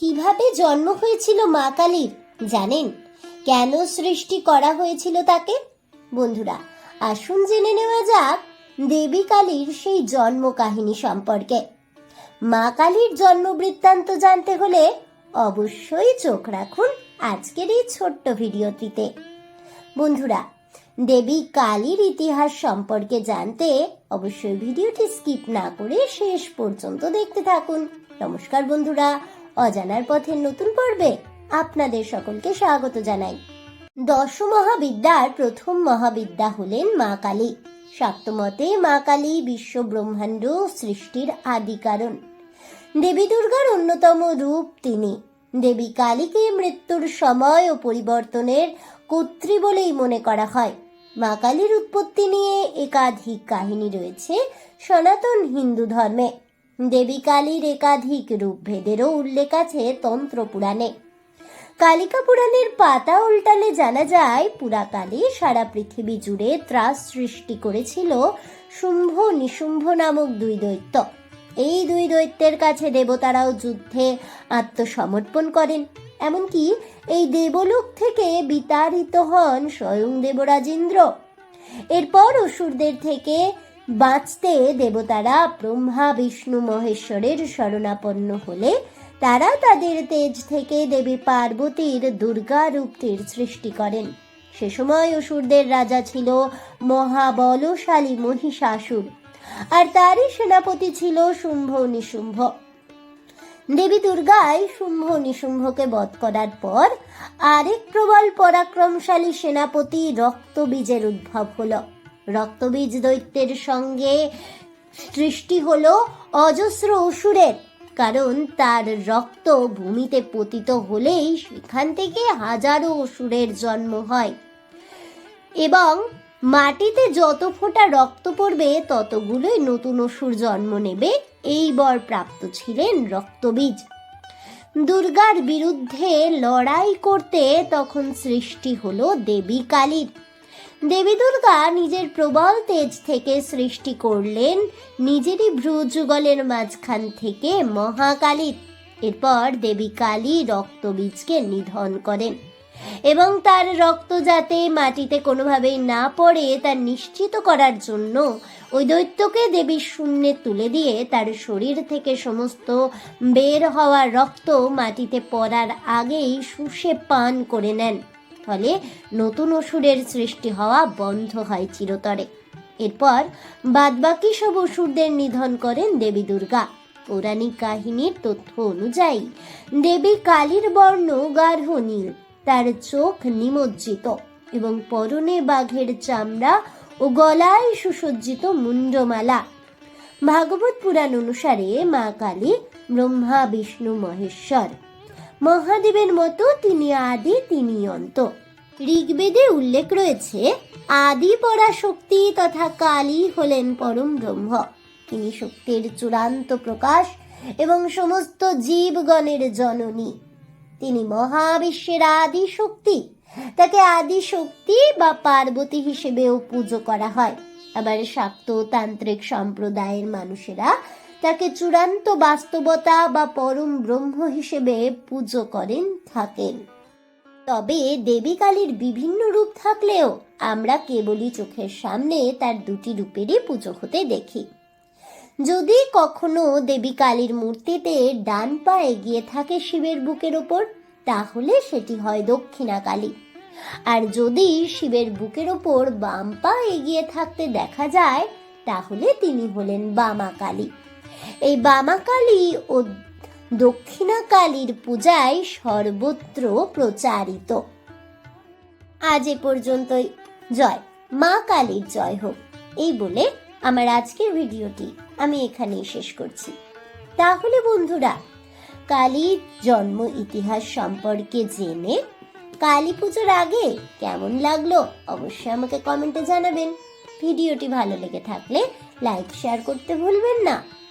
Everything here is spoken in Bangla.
কীভাবে জন্ম হয়েছিল মা কালীর, জানেন? কেন সৃষ্টি করা হয়েছিল তাকে? বন্ধুরা, আসুন জেনে নেওয়া যাক দেবী কালীর সেই জন্ম কাহিনী সম্পর্কে। মা কালীর জন্ম বৃত্তান্ত জানতে হলে অবশ্যই চোখ রাখুন আজকের এই ছোট্ট ভিডিওটিতে। বন্ধুরা, দেবী কালীর ইতিহাস সম্পর্কে জানতে অবশ্যই ভিডিওটি স্কিপ না করে শেষ পর্যন্ত দেখতে থাকুন। নমস্কার বন্ধুরা অজানার পথের নতুন পর্বে আপনাদের সকলকে স্বাগত জানাই। দশ মহাবিদ্যার প্রথম মহাবিদ্যা হলেন মা কালী। শাক্তমতে মা কালী বিশ্ব ব্রহ্মাণ্ড সৃষ্টির আদি কারণ দেবী দুর্গার অন্যতম রূপ তিনি। দেবী কালীকে মৃত্যুর সময় ও পরিবর্তনের কর্ত্রী বলেই মনে করা হয়। মা কালীর উৎপত্তি নিয়ে একাধিক কাহিনী রয়েছে সনাতন হিন্দু ধর্মে। দেবী কালীর একাধিক রূপভেদেরও উল্লেখ আছে তন্ত্র পুরাণে কালিকা পুরাণের পাতা উল্টালে জানা যায়, পুরাকালে সারা পৃথিবী জুড়ে ত্রাস সৃষ্টি করেছিল শুম্ভ নিশুম্ভ নামক দুই দৈত্য। এই দুই দৈত্যের কাছে দেবতারাও যুদ্ধে আত্মসমর্পণ করেন। এমনকি এই দেবলোক থেকে বিতাড়িত হন স্বয়ং দেবরাজ ইন্দ্র এরপর অসুরদের থেকে বাঁচতে দেবতারা ব্রহ্মা, বিষ্ণু, মহেশ্বরের শরণাপন্ন হলে তারা তাদের তেজ থেকে দেবী পার্বতীর দুর্গা রূপটির সৃষ্টি করেন। সে সময় অসুরদের রাজা ছিল মহাবলশালী মহিষাসুর, আর তারই সেনাপতি ছিল শুম্ভ নিশুম্ভ। দেবী দুর্গাই শুম্ভ নিশুম্ভকে বধ করার পর আরেক প্রবল পরাক্রমশালী সেনাপতি রক্তবীজের উদ্ভব হলো। রক্তবীজ দৈত্যের সঙ্গে সৃষ্টি হলো অজস্র অসুরের, কারণ তার রক্ত ভূমিতে পতিত হলেই সেখান থেকে হাজারো অসুরের জন্ম হয়। এবং মাটিতে যত ফোঁটা রক্ত পড়বে, ততগুলোই নতুন অসুর জন্ম নেবে, এই বর প্রাপ্ত ছিলেন রক্তবীজ। দুর্গার বিরুদ্ধে লড়াই করতে তখন সৃষ্টি হলো দেবী কালীর। দেবী দুর্গা নিজের প্রবল তেজ থেকে সৃষ্টি করলেন, নিজেরই ভ্রুযুগলের মাঝখান থেকে মহাকালী। এরপর দেবী কালী রক্তবীজকে নিধন করেন এবং তার রক্ত যাতে মাটিতে কোনোভাবেই না পড়ে, তা নিশ্চিত করার জন্য ওই দৈত্যকে দেবীর শূন্যে তুলে দিয়ে তার শরীর থেকে সমস্ত বের হওয়া রক্ত মাটিতে পড়ার আগেই শুষে পান করে নেন। ফলে নতুন অসুরের সৃষ্টি হওয়া বন্ধ হয় চিরতরে। এরপর বাদবাকি সব অসুরদের নিধন করেন দেবী দুর্গা। পৌরাণিক কাহিনীর তথ্য অনুযায়ী, দেবী কালীর বর্ণ গার্হ নীল, তার চোখ নিমজ্জিত এবং পরনে বাঘের চামড়া ও গলায় সুসজ্জিত মুন্ডমালা। ভাগবত পুরাণ অনুসারে মা কালী ব্রহ্মা, বিষ্ণু, মহেশ্বর। মহাদেবের মতো তিনি আদি, তিনি অন্ত। ঋগ্বেদে উল্লেখ রয়েছে, আদি পরাশক্তি তথা কালী হলেন পরম ব্রহ্ম। তিনি শক্তির চূড়ান্ত প্রকাশ এবং সমস্ত জীবগণের জননী। তিনি মহাবিশ্বের আদি শক্তি। তাকে আদি শক্তি বা পার্বতী হিসেবেও পুজো করা হয়। আবার শাক্ত তান্ত্রিক সম্প্রদায়ের মানুষেরা তাকে চূড়ান্ত বাস্তবতা বা পরম ব্রহ্ম হিসেবে পুজো করেন, থাকেন। তবে দেবী কালীর বিভিন্ন রূপ থাকলেও আমরা কেবলই চোখের সামনে তার দুটি রূপেরই পুজো হতে দেখি। যদি কখনো দেবী কালীর মূর্তিতে ডান পা এগিয়ে থাকে শিবের বুকের ওপর, তাহলে সেটি হয় দক্ষিণা কালী। আর যদি শিবের বুকের ওপর বাম পা এগিয়ে থাকতে দেখা যায়, তাহলে তিনি হলেন বামা কালী। এই বামা কালী ও দক্ষিণা কালীর পূজায় সর্বত্র প্রচারিত। আজ এ পর্যন্তই। জয়, মা কালীর জয় হোক। এই বলে আমার আজকের ভিডিওটি আমি এখানেই শেষ করছি। তাহলে বন্ধুরা, কালীর জন্ম ইতিহাস সম্পর্কে জেনে কালী পুজোর আগে কেমন লাগল অবশ্যই আমাকে কমেন্টে জানাবেন। ভিডিওটি ভালো লেগে থাকলে লাইক, শেয়ার করতে ভুলবেন না।